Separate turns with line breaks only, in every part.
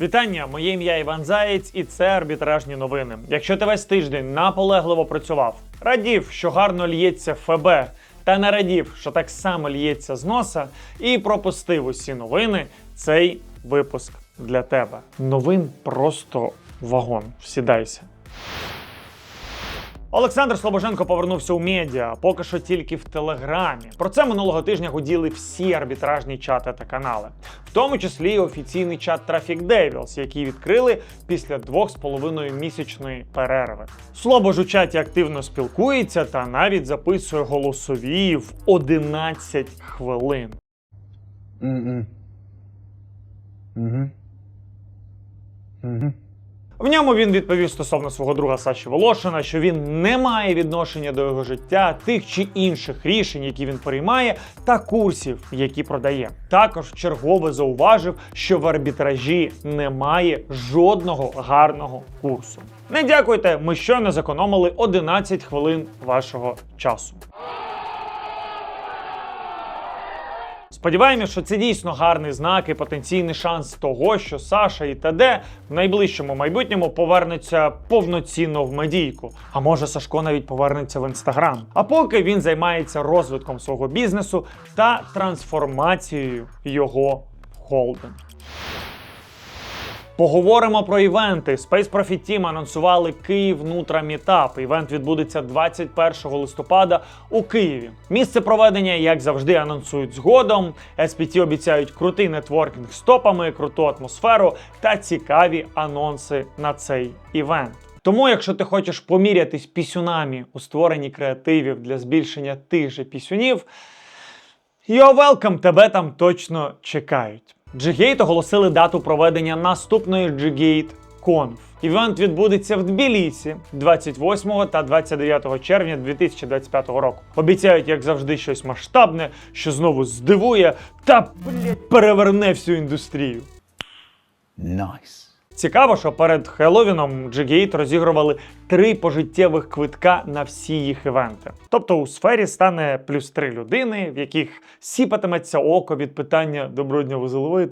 Вітання, моє ім'я Іван Заєць, і це арбітражні новини. Якщо ти весь тиждень наполегливо працював, радів, що гарно л'ється ФБ, та не радів, що так само л'ється з носа, і пропустив усі новини, цей випуск для тебе. Новин просто вагон. Всідайся. Олександр Слобоженко повернувся у медіа, поки що тільки в Телеграмі. Про це минулого тижня гуділи всі арбітражні чати та канали, в тому числі і офіційний чат Traffic Devils, який відкрили після двох з половиною місячної перерви. Слобож у чаті активно спілкується та навіть записує голосові в 11 хвилин.
Mm-mm. Mhm. Mhm.
В ньому він відповів стосовно свого друга Саші Волошина, що він не має відношення до його життя, тих чи інших рішень, які він приймає, та курсів, які продає. Також чергове зауважив, що в арбітражі немає жодного гарного курсу. Не дякуйте, ми щойно зекономили 11 хвилин вашого часу. Сподіваємося, що це дійсно гарний знак і потенційний шанс того, що Саша і ТД в найближчому майбутньому повернуться повноцінно в медійку. А може Сашко навіть повернеться в інстаграм. А поки він займається розвитком свого бізнесу та трансформацією його в холдинг. Поговоримо про івенти. Space Profit Team анонсували Київ Нутра Мітап. Івент відбудеться 21 листопада у Києві. Місце проведення, як завжди, анонсують згодом. SPT обіцяють крутий нетворкінг з топами, круту атмосферу та цікаві анонси на цей івент. Тому, якщо ти хочеш помірятись пісюнами у створенні креативів для збільшення тих же пісюнів, You're welcome, тебе там точно чекають. G-Gate оголосили дату проведення наступної G-Gate Conf. Івент відбудеться в Тбілісі 28 та 29 червня 2025 року. Обіцяють, як завжди, щось масштабне, що знову здивує та блядь, переверне всю індустрію.
Nice.
Цікаво, що перед Хеловіном G-Gate розігрували три пожиттєвих квитка на всі їх івенти. Тобто у сфері стане плюс три людини, в яких сіпатиметься око від питання «Доброго дня, ви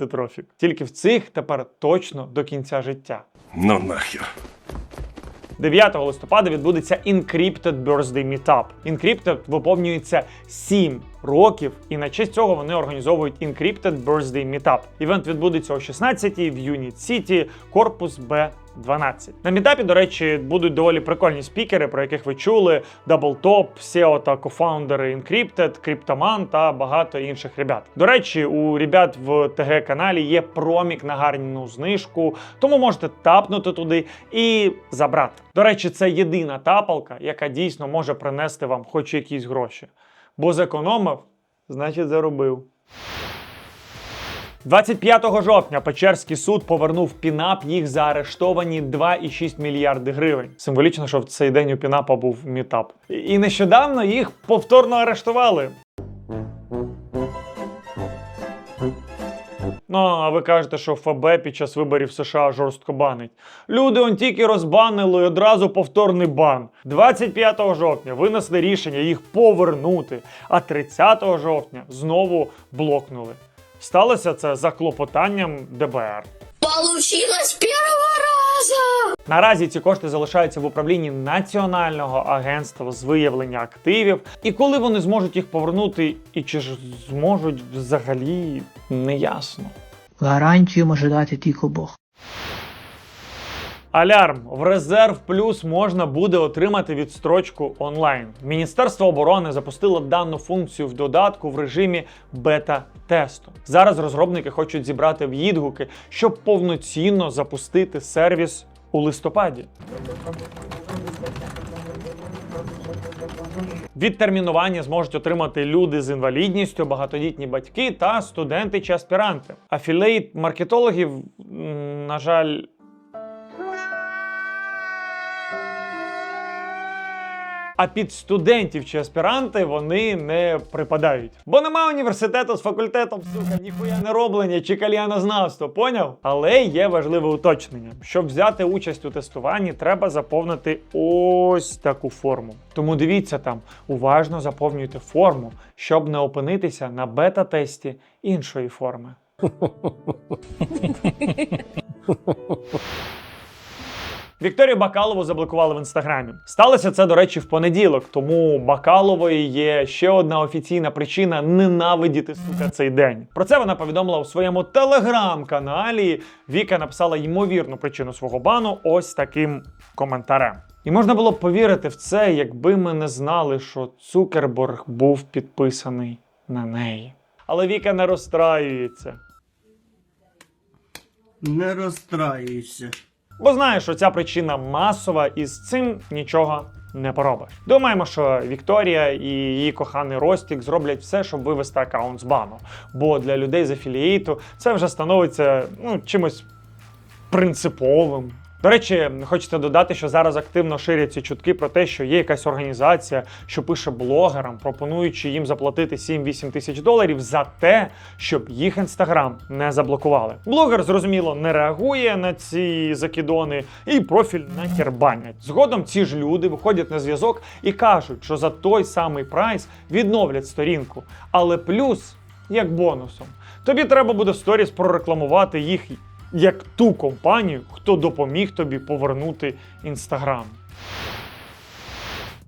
трофік. Тільки в цих тепер точно до кінця життя.
Ну нахер.
9 листопада відбудеться Encrypted Birthday Meetup. Encrypted виповнюється 7 років, і на честь цього вони організовують Encrypted Birthday Meetup. Івент відбудеться о 16-й в Юніт Сіті, корпус Б. 12. На мітапі, до речі, будуть доволі прикольні спікери, про яких ви чули: Double SEO та кофаундери Encrypted, Криптоман та багато інших ребят. До речі, у ребят в ТГ каналі є промік на гарну знижку, тому можете тапнути туди і забрати. До речі, це єдина тапалка, яка дійсно може принести вам хоч якісь гроші. Бо зекономив, значить заробив. 25 жовтня Печерський суд повернув Пінап їх заарештовані 2,6 мільярди гривень. Символічно, що в цей день у Пінапа був мітап. І- нещодавно їх повторно арештували. Ну, а ви кажете, що ФБ під час виборів США жорстко банить. Люди он тільки розбанили і одразу повторний бан. 25 жовтня винесли рішення їх повернути, а 30 жовтня знову блокнули. Сталося це за клопотанням ДБР.
Получилось первого разу!
Наразі ці кошти залишаються в управлінні Національного агентства з виявлення активів. І коли вони зможуть їх повернути, і чи ж зможуть взагалі неясно.
Гарантію може дати тільки Бог.
Алярм в резерв плюс можна буде отримати відстрочку онлайн. Міністерство оборони запустило дану функцію в додатку в режимі бета-тесту. Зараз розробники хочуть зібрати відгуки, щоб повноцінно запустити сервіс у листопаді. Відтермінування зможуть отримати люди з інвалідністю, багатодітні батьки та студенти чи аспіранти. Афілейт маркетологів, на жаль, А під студентів чи аспіранти вони не припадають. Бо нема університету з факультетом, сука, ніхуя не роблення чи кальянознавство, поняв? Але є важливе уточнення. Щоб взяти участь у тестуванні, треба заповнити ось таку форму. Тому дивіться там, уважно заповнюйте форму, щоб не опинитися на бета-тесті іншої форми. Вікторію Бакалову заблокували в інстаграмі. Сталося це, до речі, в понеділок. Тому Бакалової є ще одна офіційна причина ненавидіти сука цей день. Про це вона повідомила у своєму телеграм-каналі. Віка написала ймовірну причину свого бану ось таким коментарем. І можна було б повірити в це, якби ми не знали, що Цукерберг був підписаний на неї. Але Віка не розстраюється.
Не розстраюйся.
Бо знаєш, що ця причина масова, і з цим нічого не поробиш. Думаємо, що Вікторія і її коханий Ростік зроблять все, щоб вивести аккаунт з бану. Бо для людей з афілієйту це вже становиться ну, чимось принциповим. До речі, хочеться додати, що зараз активно ширяться чутки про те, що є якась організація, що пише блогерам, пропонуючи їм заплатити 7-8 тисяч доларів за те, щоб їх інстаграм не заблокували. Блогер, зрозуміло, не реагує на ці закидони і профіль нахербанять. Згодом ці ж люди виходять на зв'язок і кажуть, що за той самий прайс відновлять сторінку. Але плюс, як бонусом, тобі треба буде в сторіс прорекламувати їх як ту компанію, хто допоміг тобі повернути інстаграм.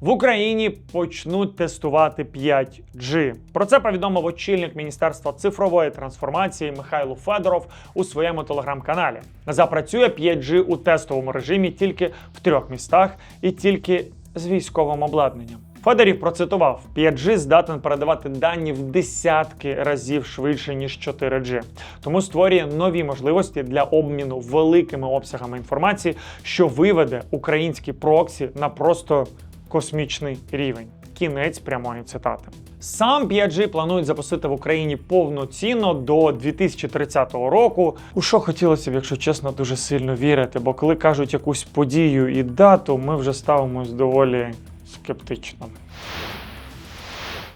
В Україні почнуть тестувати 5G. Про це повідомив очільник Міністерства цифрової трансформації Михайло Федоров у своєму телеграм-каналі. Запрацює 5G у тестовому режимі тільки в трьох містах і тільки з військовим обладнанням. Федорів процитував: 5G здатен передавати дані в десятки разів швидше ніж 4G, тому створює нові можливості для обміну великими обсягами інформації, що виведе українські проксі на просто космічний рівень. Кінець прямої цитати. Сам 5G планують запустити в Україні повноцінно до 2030 року. У що хотілося б, якщо чесно, дуже сильно вірити, бо коли кажуть якусь подію і дату, ми вже ставимось доволі скептично.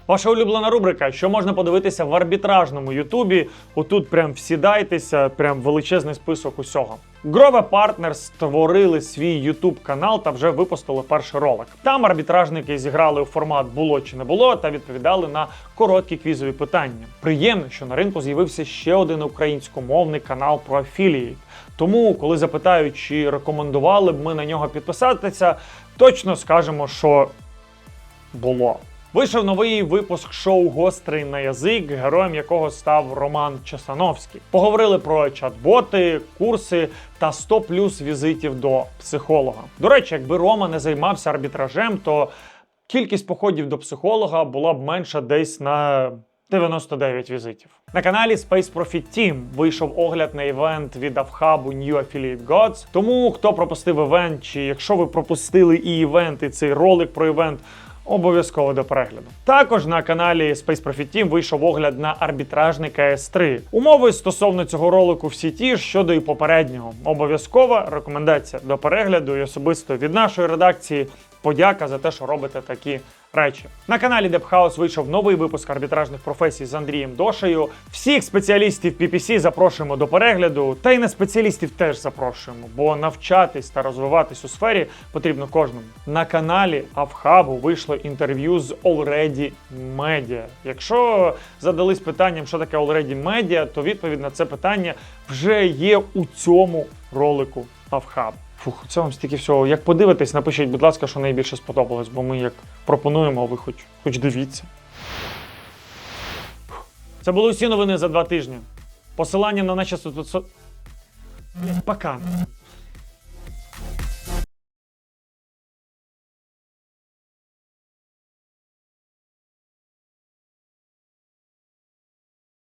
Ваша улюблена рубрика, що можна подивитися в арбітражному Ютубі. Отут прям всідайтеся, прям величезний список усього. Грове Partners створили свій Ютуб канал та вже випустили перший ролик. Там арбітражники зіграли у формат було чи не було та відповідали на короткі квізові питання. Приємно, що на ринку з'явився ще один українськомовний канал про афілієт. Тому, коли запитають, чи рекомендували б ми на нього підписатися, точно скажемо, що було. Вийшов новий випуск шоу Гострий на язик, героєм якого став Роман Часановський. Поговорили про чат-боти, курси та 100 плюс візитів до психолога. До речі, якби Рома не займався арбітражем, то кількість походів до психолога була б менша десь на 99 візитів. На каналі Space Profit Team вийшов огляд на івент від Авхабу New Affiliate Gods. Тому хто пропустив івент, чи якщо ви пропустили і івент, і цей ролик про івент. Обов'язково до перегляду. Також на каналі Space Profit Team вийшов огляд на арбітражний КС3. Умови стосовно цього ролику всі ті ж, щодо і попереднього. Обов'язкова рекомендація до перегляду і особисто від нашої редакції. Подяка за те, що робите такі речі. На каналі Депхаус вийшов новий випуск арбітражних професій з Андрієм Дошею. Всіх спеціалістів PPC запрошуємо до перегляду, та й не спеціалістів теж запрошуємо, бо навчатись та розвиватись у сфері потрібно кожному. На каналі Авхабу вийшло інтерв'ю з Already Media. Якщо задались питанням, що таке Already Media, то відповідь на це питання вже є у цьому ролику Авхаб. Фух, це вам стільки всього. Як подивитесь, напишіть, будь ласка, що найбільше сподобалось, бо ми як пропонуємо, а ви хоч, хоч дивіться. Це були усі новини за два тижні. Посилання на наші соцмережі. Пока.